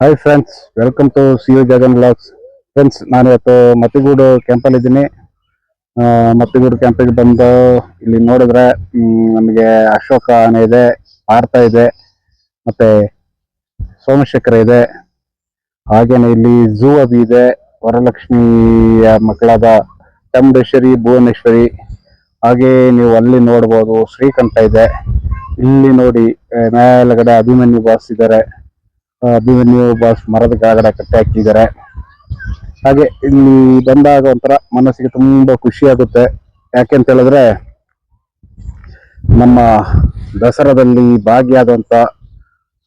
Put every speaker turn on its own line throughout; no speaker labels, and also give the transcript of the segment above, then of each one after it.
Hi friends welcome to C U Jagan blogs friends ನಾನು ಇವತ್ತು ಮತ್ತಿಗೂಡು ಕ್ಯಾಂಪಲ್ಲಿ ಇದ್ದೀನಿ. ಮತ್ತಿಗೂಡು ಕ್ಯಾಂಪಿಗೆ ಬಂದು ಇಲ್ಲಿ ನೋಡಿದ್ರೆ ನಮಗೆ ಅಶೋಕ ಆನೆ ಇದೆ ಭಾರತ ಇದೆ, ಮತ್ತು ಸೋಮಶೇಖರ ಇದೆ. ಹಾಗೆಯೇ ಇಲ್ಲಿ ಝೂ ಅಬಿ ಇದೆ, ವರಲಕ್ಷ್ಮಿಯ ಮಕ್ಕಳಾದ ಚಾಮುಂಡೇಶ್ವರಿ, ಭುವನೇಶ್ವರಿ. ಹಾಗೆ ನೀವು ಅಲ್ಲಿ ನೋಡ್ಬೋದು ಶ್ರೀಕಂಠ ಇದೆ. ಇಲ್ಲಿ ನೋಡಿ ಮೇಲ್ಗಡೆ ಅಭಿಮನ್ಯು ಬಾಸ್ ಇದ್ದಾರೆ ಅಭಿಮನ್ಯು ಬಾಸ್ ಮರದ ಕೆಳಗಡೆ ಕಟ್ಟೆ ಹಾಕಿದ್ದಾರೆ. ಹಾಗೆ ಇಲ್ಲಿ ಬಂದಾಗ ಒಂಥರ ಮನಸ್ಸಿಗೆ ತುಂಬಾ ಖುಷಿ ಆಗುತ್ತೆ. ಯಾಕೆಂತ ಹೇಳಿದ್ರೆ, ನಮ್ಮ ದಸರಾದಲ್ಲಿ ಭಾಗಿಯಾದಂಥ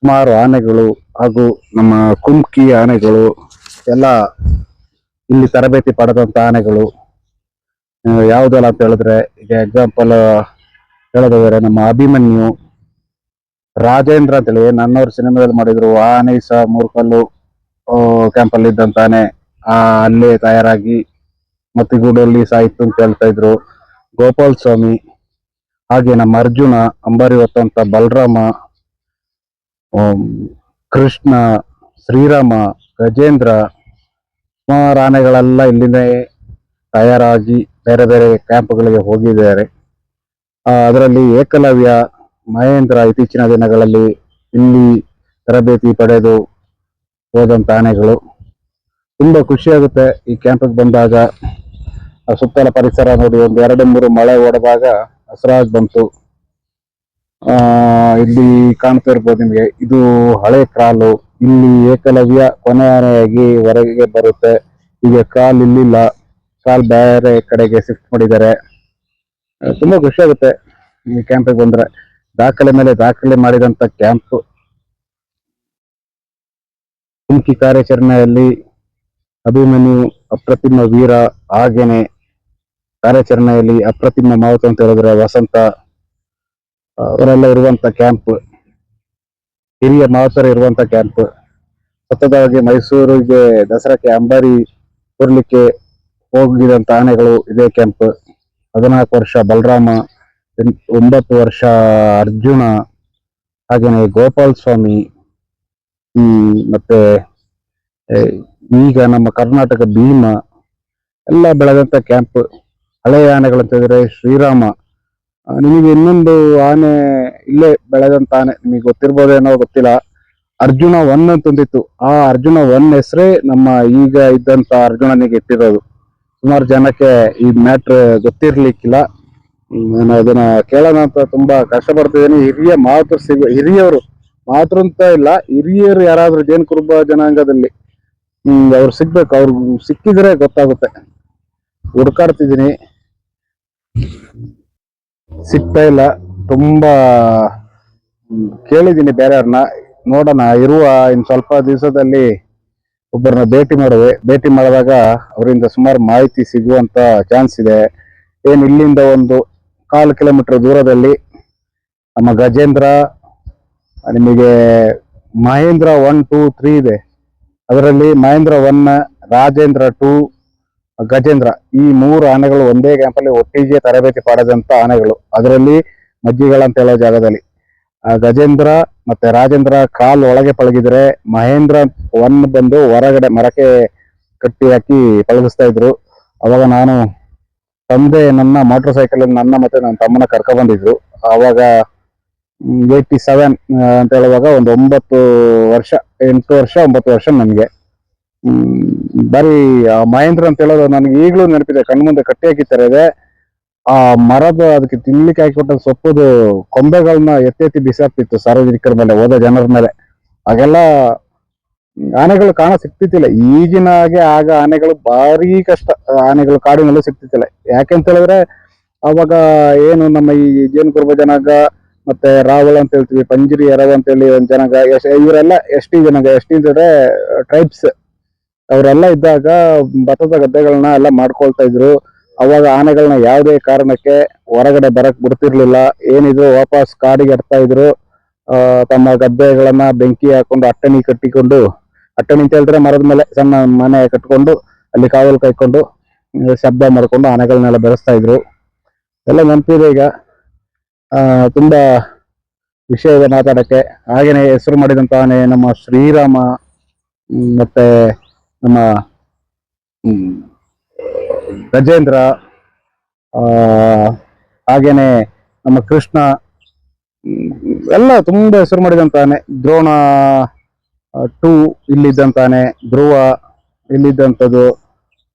ಸುಮಾರು ಆನೆಗಳು ಹಾಗೂ ನಮ್ಮ ಕುಮ್ಕಿ ಆನೆಗಳು, ಎಲ್ಲ ಇಲ್ಲಿ ತರಬೇತಿ ಪಡೆದಂಥ ಆನೆಗಳು ಯಾವುದೆಲ್ಲ ಅಂತ ಹೇಳಿದ್ರೆ, ಈಗ ಎಕ್ಸಾಂಪಲ್ ಹೇಳೋದಾದರೆ ನಮ್ಮ ಅಭಿಮನ್ಯು ರಾಜೇಂದ್ರ ಅಂತೇಳಿ ನನ್ನವ್ರ ಸಿನಿಮಾದಲ್ಲಿ ಮಾಡಿದ್ರು, ಆನೆ ಸಹ ಮೂರ್ಕಲ್ಲು ಕ್ಯಾಂಪ್ ಅಲ್ಲಿ ಇದ್ದಂತಾನೆ, ಆ, ಅಲ್ಲೇ ತಯಾರಾಗಿ ಮತ್ತಿಗೂಡಲ್ಲಿ ಸಾಹಿತ್ಯ ಅಂತ ಹೇಳ್ತಾ ಇದ್ರು. ಗೋಪಾಲ್ ಸ್ವಾಮಿ, ಹಾಗೆ ನಮ್ಮ ಅರ್ಜುನ ಅಂಬಾರಿ ಹೊತ್ತಂತ ಬಲರಾಮ ಕೃಷ್ಣ, ಶ್ರೀರಾಮ, ಗಜೇಂದ್ರ ಸುಮಾರು ಆನೆಗಳೆಲ್ಲ ಇಲ್ಲಿಂದ ತಯಾರಾಗಿ ಬೇರೆ ಬೇರೆ ಕ್ಯಾಂಪ್ಗಳಿಗೆ ಹೋಗಿದ್ದಾರೆ. ಅದರಲ್ಲಿ ಏಕಲವ್ಯ ಮಹೇಂದ್ರ ಇತ್ತೀಚಿನ ದಿನಗಳಲ್ಲಿ ಇಲ್ಲಿ ತರಬೇತಿ ಪಡೆದು ಹೋದಂತ ಆನೆಗಳು. ತುಂಬಾ ಖುಷಿಯಾಗುತ್ತೆ ಈ ಕ್ಯಾಂಪಿಗೆ ಬಂದಾಗ. ಸುತ್ತಲ ಪರಿಸರ ನೋಡಿ ಒಂದು ಎರಡು ಮೂರು ಮಳೆ ಹೊಡೆದಾಗ ಹಸಿರಾಗಿ ಬಂತು. ಇಲ್ಲಿ ಕಾಣ್ತಾ ಇರ್ಬೋದು ನಿಮಗೆ, ಇದು ಹಳೆ ಕಾಲು. ಇಲ್ಲಿ ಏಕಲವ್ಯ ಕೊನೆ ಆನೆಯಾಗಿ ಹೊರಗೆ ಬರುತ್ತೆ. ಈಗ ಕಾಲ್ ಇಲ್ಲಿಲ್ಲ, ಕಾಲ್ ಬೇರೆ ಕಡೆಗೆ ಶಿಫ್ಟ್ ಮಾಡಿದ್ದಾರೆ. ತುಂಬಾ ಖುಷಿ ಆಗುತ್ತೆ ಈ ಕ್ಯಾಂಪಿಗೆ ಬಂದ್ರೆ. ದಾಖಲೆ ಮೇಲೆ ದಾಖಲೆ ಮಾಡಿದಂತ ಕ್ಯಾಂಪ್. ಕುಂಕಿ ಕಾರ್ಯಾಚರಣೆಯಲ್ಲಿ ಅಭಿಮನ್ಯು ಅಪ್ರತಿಮ ವೀರ ಹಾಗೇನೆ ಕಾರ್ಯಾಚರಣೆಯಲ್ಲಿ ಅಪ್ರತಿಮ ಮಾವುತ ಅಂತ ಹೇಳಿದ್ರೆ ವಸಂತ ಅವರೆಲ್ಲ ಇರುವಂತ ಕ್ಯಾಂಪ್. ಹಿರಿಯ ಮಾವತರ ಇರುವಂತ ಕ್ಯಾಂಪ್. ಸತತವಾಗಿ ಮೈಸೂರಿಗೆ ದಸರಾಕ್ಕೆ ಅಂಬಾರಿ ಕೊರ್ಲಿಕ್ಕೆ ಹೋಗಿದಂತ ಆನೆಗಳು ಇದೇ ಕ್ಯಾಂಪ್. ಹದಿನಾಲ್ಕು ವರ್ಷ ಬಲರಾಮ ಒಂಬತ್ತು ವರ್ಷ ಅರ್ಜುನ ಹಾಗೆಯೇ ಗೋಪಾಲ್ ಸ್ವಾಮಿ ಮತ್ತೆ ಈಗ ನಮ್ಮ ಕರ್ನಾಟಕ ಭೀಮ, ಎಲ್ಲ ಬೆಳೆದಂಥ ಕ್ಯಾಂಪ್ ಹಳೆಯ ಆನೆಗಳಂತಂದರೆ ಶ್ರೀರಾಮ. ನಿಮಗೆ ಇನ್ನೊಂದು ಆನೆ ಇಲ್ಲೇ ಬೆಳೆದಂತ ಆನೆ ನಿಮಗೆ ಗೊತ್ತಿರ್ಬೋದೇನೋ ಗೊತ್ತಿಲ್ಲ. ಅರ್ಜುನ ಒನ್ ಅಂತಂದಿತ್ತು ಆ ಅರ್ಜುನ ಒನ್ ಹೆಸರೇ ನಮ್ಮ ಈಗ ಇದ್ದಂತ ಅರ್ಜುನನಿಗೆ ಇಟ್ಟಿರೋದು. ಸುಮಾರು ಜನಕ್ಕೆ ಈ ಮ್ಯಾಟ್ರ್ ಗೊತ್ತಿರ್ಲಿಕ್ಕಿಲ್ಲ. ನಾನು ಅದನ್ನ ಕೇಳೋಣ ಅಂತ ತುಂಬಾ ಕಷ್ಟಪಡ್ತಿದ್ದೀನಿ ಹಿರಿಯ ಮಾತೃ ಸಿಗ ಹಿರಿಯವರು ಮಾತೃ ಅಂತ ಇಲ್ಲ, ಹಿರಿಯರು ಯಾರಾದ್ರೂ ಜೇನು ಕುರುಬ ಜನಾಂಗದಲ್ಲಿ, ಹ್ಮ್, ಅವ್ರು ಸಿಗ್ಬೇಕು. ಅವ್ರು ಸಿಕ್ಕಿದ್ರೆ ಗೊತ್ತಾಗುತ್ತೆ. ಹುಡ್ಕಾಡ್ತಿದ್ದೀನಿ. ಸಿಗ್ತಾ ಇಲ್ಲ. ತುಂಬಾ ಕೇಳಿದ್ದೀನಿ ಬೇರೆಯವ್ರನ್ನ. ನೋಡೋಣ, ಇರುವ ಇನ್ ಸ್ವಲ್ಪ ದಿವಸದಲ್ಲಿ ಒಬ್ಬರನ್ನ ಭೇಟಿ ಮಾಡುವೆ. ಭೇಟಿ ಮಾಡಿದಾಗ ಅವರಿಂದ ಸುಮಾರು ಮಾಹಿತಿ ಸಿಗುವಂತ ಚಾನ್ಸ್ ಇದೆ. ಏನು ಇಲ್ಲಿಂದ ಒಂದು ಕಾಲು ಕಿಲೋಮೀಟರ್ ದೂರದಲ್ಲಿ ನಮ್ಮ ಗಜೇಂದ್ರ, ನಿಮಗೆ ಮಹೇಂದ್ರ ಒನ್ ಟೂ ತ್ರೀ ಇದೆ. ಅದರಲ್ಲಿ ಮಹೇಂದ್ರ ಒನ್ ರಾಜೇಂದ್ರ ಟೂ ಗಜೇಂದ್ರ. ಈ ಮೂರು ಆನೆಗಳು ಒಂದೇ ಕ್ಯಾಂಪಲ್ಲಿ ಒಟ್ಟಿಗೆ ತರಬೇತಿ ಪಡೆದಂತ ಆನೆಗಳು. ಅದರಲ್ಲಿ ಮಜ್ಜಿಗಳ ಅಂತ ಹೇಳೋ ಜಾಗದಲ್ಲಿ. ಆ ಗಜೇಂದ್ರ ಮತ್ತೆ ರಾಜೇಂದ್ರ ಕಾಲ್ ಒಳಗೆ ಪಳಗಿದ್ರೆ ಮಹೇಂದ್ರ ಒನ್ ಬಂದು ಹೊರಗಡೆ ಮರಕ್ಕೆ ಕಟ್ಟಿ ಹಾಕಿ ಪಳಗಿಸ್ತಾ ಇದ್ರು. ಅವಾಗ ನಾನು ತಂದೆ ನನ್ನ ಮೋಟರ್ ಸೈಕಲ್ ನನ್ನ ಮತ್ತೆ ನನ್ನ ತಮ್ಮನ ಕರ್ಕ ಬಂದಿದ್ರು. ಆವಾಗ ಏಯ್ಟಿ ಸೆವೆನ್ ಅಂತ ಹೇಳುವಾಗ ಒಂದು ಒಂಬತ್ತು ವರ್ಷ ಎಂಟು ವರ್ಷ ಒಂಬತ್ತು ವರ್ಷ ನನಗೆ. ಬರೀ ಮಹೇಂದ್ರ ಅಂತ ಹೇಳೋದು ನನಗೆ ಈಗಲೂ ನೆನಪಿದೆ. ಕಣ್ಮುಂದೆ ಕಟ್ಟಿ ಹಾಕಿತಾರೆ ಇದೆ ಆ ಮರದ ಅದಕ್ಕೆ ತಿನ್ಲಿಕ್ಕೆ ಹಾಕಿಕೊಟ್ಟ ಸೊಪ್ಪುದು ಕೊಂಬೆಗಳನ್ನ ಎತ್ತಿ ಎತ್ತಿ ಬಿಸಾಕ್ತಿತ್ತು ಸಾರ್ವಜನಿಕರ ಮೇಲೆ ಹೋದ ಜನರ ಮೇಲೆ. ಆಗೆಲ್ಲ ಹ್ಮ್, ಆನೆಗಳು ಕಾಣ ಸಿಕ್ತಿತ್ತಿಲ್ಲ ಈಗಿನ ಹಾಗೆ ಆಗ ಆನೆಗಳು ಭಾರಿ ಕಷ್ಟ. ಆನೆಗಳು ಕಾಡಿನಲ್ಲೂ ಸಿಕ್ತಿತ್ತಿಲ್ಲ ಯಾಕೆಂತ ಹೇಳಿದ್ರೆ, ಅವಾಗ ಏನು ನಮ್ಮ ಈ ಜೇನು ಕುರುಬ ಜನಾಂಗ ಮತ್ತೆ ರಾವಳ ಅಂತ ಹೇಳ್ತೀವಿ, ಪಂಜಿರಿ, ಎರವ ಅಂತ ಹೇಳಿ ಒಂದು ಜನಾಂಗ ಇವರೆಲ್ಲ ಎಸ್ ಟಿ ಜನಾಂಗ ಎಸ್ ಟಿ ಅಂದ್ರೆ ಟ್ರೈಬ್ಸ್ ಅವರೆಲ್ಲ ಇದ್ದಾಗ ಭತ್ತದ ಗದ್ದೆಗಳನ್ನ ಎಲ್ಲ ಮಾಡ್ಕೊಳ್ತಾ ಇದ್ರು. ಅವಾಗ ಆನೆಗಳನ್ನ ಯಾವುದೇ ಕಾರಣಕ್ಕೆ ಹೊರಗಡೆ ಬರಕ್ ಬಿಡ್ತಿರ್ಲಿಲ್ಲ. ಏನಿದ್ರು ವಾಪಸ್ ಕಾಡಿಗೆ ಇಡ್ತಾ ಇದ್ರು. ತಮ್ಮ ಗದ್ದೆಗಳನ್ನ ಬೆಂಕಿ ಹಾಕೊಂಡು, ಅಟ್ಟಣಿ ಕಟ್ಟಿಕೊಂಡು ಅಟ್ಟಣಿ ನಿಂತ ಹೇಳಿದ್ರೆ ಮರದ ಮೇಲೆ ಸಣ್ಣ ಮನೆ ಕಟ್ಕೊಂಡು, ಅಲ್ಲಿ ಕಾವಲು ಕೈಕೊಂಡು ಶಬ್ದ ಮಾಡ್ಕೊಂಡು ಆನೆಗಳನ್ನೆಲ್ಲ ಬೆಳೆಸ್ತಾ ಇದ್ರು. ಎಲ್ಲ ನೆನಪಿದೆ ಈಗ. ತುಂಬ ವಿಷಯ ಇದೆ ಮಾತಾಡಕ್ಕೆ. ಹಾಗೇನೆ ಹೆಸರು ಮಾಡಿದಂತ ಆನೆ ನಮ್ಮ ಶ್ರೀರಾಮ ಮತ್ತೆ ನಮ್ಮ ಗಜೇಂದ್ರ ಹಾಗೇನೆ ನಮ್ಮ ಕೃಷ್ಣ ಎಲ್ಲ ತುಂಬಾ ಹೆಸರು ಮಾಡಿದಂತಾನೆ ದ್ರೋಣ ಟೂ ಇಲ್ಲಿದ್ದಂತಾನೆ ಧ್ರುವ ಇಲ್ಲಿದ್ದಂಥದ್ದು.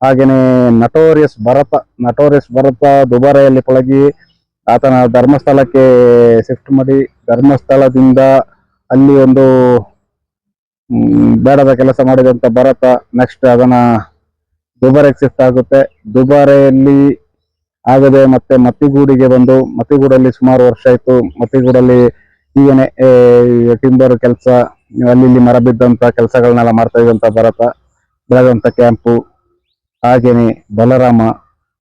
ಹಾಗೆಯೇ ನಟೋರಿಯಸ್ ಭರತ ನಟೋರಿಯಸ್ ಭರತ ದುಬಾರೆಯಲ್ಲಿ ಪಳಗಿ ಆತನ ಧರ್ಮಸ್ಥಳಕ್ಕೆ ಶಿಫ್ಟ್ ಮಾಡಿ, ಧರ್ಮಸ್ಥಳದಿಂದ ಅಲ್ಲಿ ಒಂದು ಬೇಡದ ಕೆಲಸ ಮಾಡಿದಂತ ಭರತ ನೆಕ್ಸ್ಟ್ ಅದನ್ನ ದುಬಾರೆಗೆ ಶಿಫ್ಟ್ ಆಗುತ್ತೆ. ದುಬಾರೆಯಲ್ಲಿ ಆಗದೆ ಮತ್ತೆ ಮತ್ತಿಗೂಡಿಗೆ ಬಂದು, ಮತ್ತಿಗೂಡಲ್ಲಿ ಸುಮಾರು ವರ್ಷ ಆಯ್ತು, ಮತ್ತಿಗೂಡಲ್ಲಿ ಹೀಗೇನೆ ಟಿಂಬರ್ ಕೆಲಸ ಅಲ್ಲಿ ಇಲ್ಲಿ ಮರ ಬಿದ್ದಂತ ಕೆಲಸಗಳನ್ನೆಲ್ಲ ಮಾಡ್ತಾ ಇದ್ದಂತ ಭರತ ಬೆಳೆದಂತ ಕ್ಯಾಂಪು, ಹಾಗೇನೆ ಬಲರಾಮ,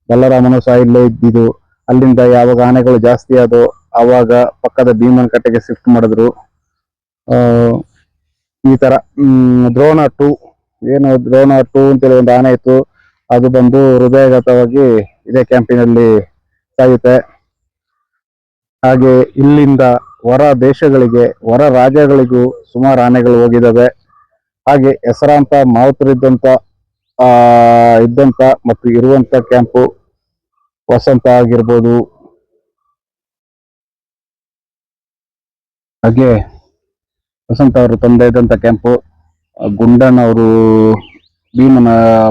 ಬಲರಾಮನು ಸಹ ಇಲ್ಲೇ ಇದ್ದಿದ್ದು. ಅಲ್ಲಿಂದ ಯಾವಾಗ ಆನೆಗಳು ಜಾಸ್ತಿ ಆದೋ ಆವಾಗ ಪಕ್ಕದ ಭೀಮನ್ ಕಟ್ಟೆಗೆ ಶಿಫ್ಟ್ ಮಾಡಿದ್ರು. ಈ ತರ ದ್ರೋಣ ಟು, ಏನು ದ್ರೋಣ ಟು ಅಂತೇಳಿ ಒಂದು ಆನೆ ಇತ್ತು. ಅದು ಬಂದು ಹೃದಯಗತವಾಗಿ ಇದೇ ಕ್ಯಾಂಪಿನಲ್ಲಿ ಸಾಯುತ್ತೆ. ಹಾಗೆ ಇಲ್ಲಿಂದ ಹೊರ ದೇಶಗಳಿಗೆ, ಹೊರ ರಾಜ್ಯಗಳಿಗೂ ಸುಮಾರು ಆನೆಗಳು ಹೋಗಿದ್ದಾವೆ ಹಾಗೆ ಹೆಸರಾಂತ ಮಾವುತರಿದ್ದಂತ, ಆ, ಇದ್ದಂತ ಮತ್ತು ಇರುವಂತ ಕ್ಯಾಂಪು ವಸಂತ ಆಗಿರ್ಬೋದು. ಹಾಗೆ ವಸಂತ ಅವರು ತಂದೆ ಇದ್ದಂತ ಕ್ಯಾಂಪು ಗುಂಡನ್ ಅವರು, ಭೀಮನ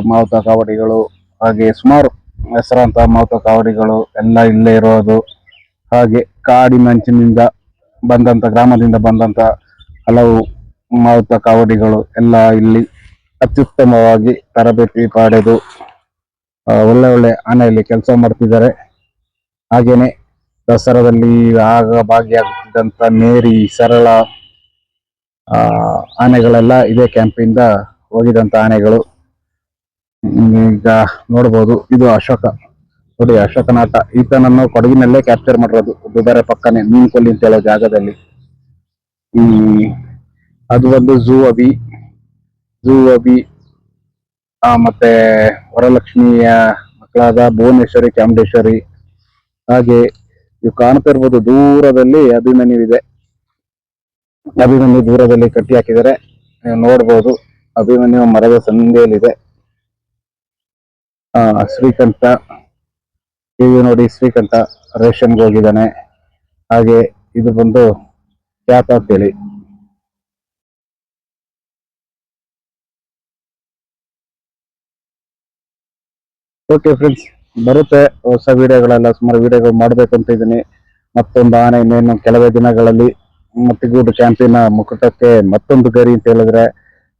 ಮಾವುತ ಕಾವಡಿಗಳು, ಹಾಗೆ ಸುಮಾರು ಹೆಸರಾಂತ ಮಾವುತ ಕಾವಡಿಗಳು ಎಲ್ಲ ಇಲ್ಲೇ ಇರೋದು. ಹಾಗೆ ಕಾಡಿನಂಚಿನಿಂದ ಬಂದಂತ, ಗ್ರಾಮದಿಂದ ಬಂದಂತ ಹಲವು ಮಾವುತ ಕಾವಡಿಗಳು ಎಲ್ಲ ಇಲ್ಲಿ ಅತ್ಯುತ್ತಮವಾಗಿ ತರಬೇತಿ ಪಡೆದು ಒಳ್ಳೆ ಒಳ್ಳೆ ಆನೆಯಲ್ಲಿ ಕೆಲಸ ಮಾಡ್ತಿದ್ದಾರೆ. ಹಾಗೇನೆ ದಸರಾದಲ್ಲಿ ಆಗ ಭಾಗಿಯಾಗುತ್ತಿದ್ದಂತ ಮೇರಿ, ಸರಳ ಆನೆಗಳೆಲ್ಲ ಇದೇ ಕ್ಯಾಂಪಿಂದ ಹೋಗಿದಂತ ಆನೆಗಳು. ಈಗ ನೋಡ್ಬೋದು, ಇದು ಅಶೋಕ. ನೋಡಿ, ಅಶೋಕನಾಥ, ಈತನನ್ನು ಕೊಡಗಿನಲ್ಲೇ ಕ್ಯಾಪ್ಚರ್ ಮಾಡಿರೋದು. ದುಬಾರೆ ಪಕ್ಕನೆ ಮೀನ್ ಕೊಲ್ಲಿ ಅಂತ ಹೇಳೋ ಜಾಗದಲ್ಲಿ. ಈ, ಅದು ಒಂದು ಝೂ ಅಬಿ ಝೂ ಅಬಿ ಮತ್ತೆ ವರಲಕ್ಷ್ಮಿಯ ಮಕ್ಕಳಾದ ಭುವನೇಶ್ವರಿ, ಚಾಮುಂಡೇಶ್ವರಿ. ಹಾಗೆ, ನೀವು ಕಾಣ್ತಾ ಇರ್ಬೋದು, ದೂರದಲ್ಲಿ ಅಭಿಮನ್ಯು ಇದೆ ಅಭಿಮನ್ಯು ದೂರದಲ್ಲಿ ಕಟ್ಟಿ ಹಾಕಿದರೆ ನೀವು ನೋಡ್ಬೋದು, ಅಭಿಮನ್ಯು ಮರದ ಸಂಧಿಯಲ್ಲಿದೆ ಆ, ಶ್ರೀಕಂಠ. ಈಗ ನೋಡಿ ಶ್ರೀಕಂಠ ರೇಷನ್ಗೆ ಹೋಗಿದ್ದಾನೆ. ಹಾಗೆ ಇದು ಬಂದು ಕ್ಯಾಪ್ ಅಂತೇಳಿ. ಓಕೆ ಫ್ರೆಂಡ್ಸ್ ಬರುತ್ತೆ ಹೊಸ ವಿಡಿಯೋಗಳೆಲ್ಲ, ಸುಮಾರು ವಿಡಿಯೋಗಳು ಮಾಡಬೇಕು ಅಂತ ಇದ್ದೀನಿ. ಮತ್ತೊಂದು ಆನೆ ಇನ್ನೇನು ಕೆಲವೇ ದಿನಗಳಲ್ಲಿ ಮತ್ತೆ ಗೂಡು ಕ್ಯಾಂಪಿನ ಮುಕುಟಕ್ಕೆ ಮತ್ತೊಂದು ಗರಿ ಅಂತ ಹೇಳಿದ್ರೆ,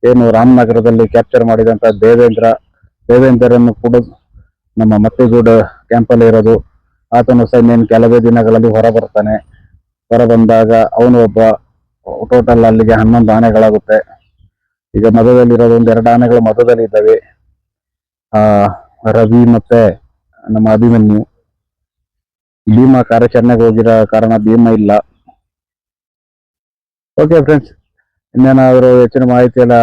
ಏನು ರಾಮನಗರದಲ್ಲಿ ಕ್ಯಾಪ್ಚರ್ ಮಾಡಿದಂತ ದೇವೇಂದ್ರ ದೇವೇಂದ್ರನ್ನು ಕೂಡ ನಮ್ಮ ಮತ್ತಿಗೂಡು ಕ್ಯಾಂಪಲ್ಲಿ ಇರೋದು. ಆತನು ಸಹ ಇನ್ನೇನು ಕೆಲವೇ ದಿನಗಳಲ್ಲಿ ಹೊರ ಬರ್ತಾನೆ ಹೊರ ಬಂದಾಗ ಅವನು ಒಬ್ಬ ಟೋಟಲ್ ಅಲ್ಲಿಗೆ ಹನ್ನೊಂದು ಆನೆಗಳಾಗುತ್ತೆ. ಈಗ ಮಧ್ಯದಲ್ಲಿರೋದು ಒಂದು ಎರಡು ಆನೆಗಳು ಮಧ್ಯದಲ್ಲಿ ಇದ್ದಾವೆ ಆ, ರವಿ ಮತ್ತೆ ನಮ್ಮ ಅಭಿಮನ್ಯು. ಭೀಮ ಕಾರ್ಯಾಚರಣೆಗೆ ಹೋಗಿರೋ ಕಾರಣ ಭೀಮ ಇಲ್ಲ. ಓಕೆ ಫ್ರೆಂಡ್ಸ್ ಇನ್ನೇನಾದರೂ ಹೆಚ್ಚಿನ ಮಾಹಿತಿ ಎಲ್ಲ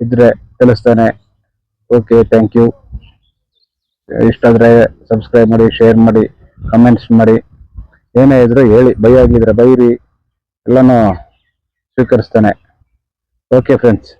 ಇದ್ರೆ ತಿಳಿಸ್ತಾನೆ. ಓಕೆ ಥ್ಯಾಂಕ್ ಯು ಇಷ್ಟಾದ್ರೆ ಸಬ್ಸ್ಕ್ರೈಬ್ ಮಾಡಿ ಶೇರ್ ಮಾಡಿ ಕಮೆಂಟ್ಸ್ ಮಾಡಿ. ಏನೇ ಇದ್ರೂ ಹೇಳಿ ಬೈ ಆಗಿದ್ರೆ ಬೈರಿ, ಎಲ್ಲನೂ ಸ್ವೀಕರಿಸ್ತಾನೆ. Okay friends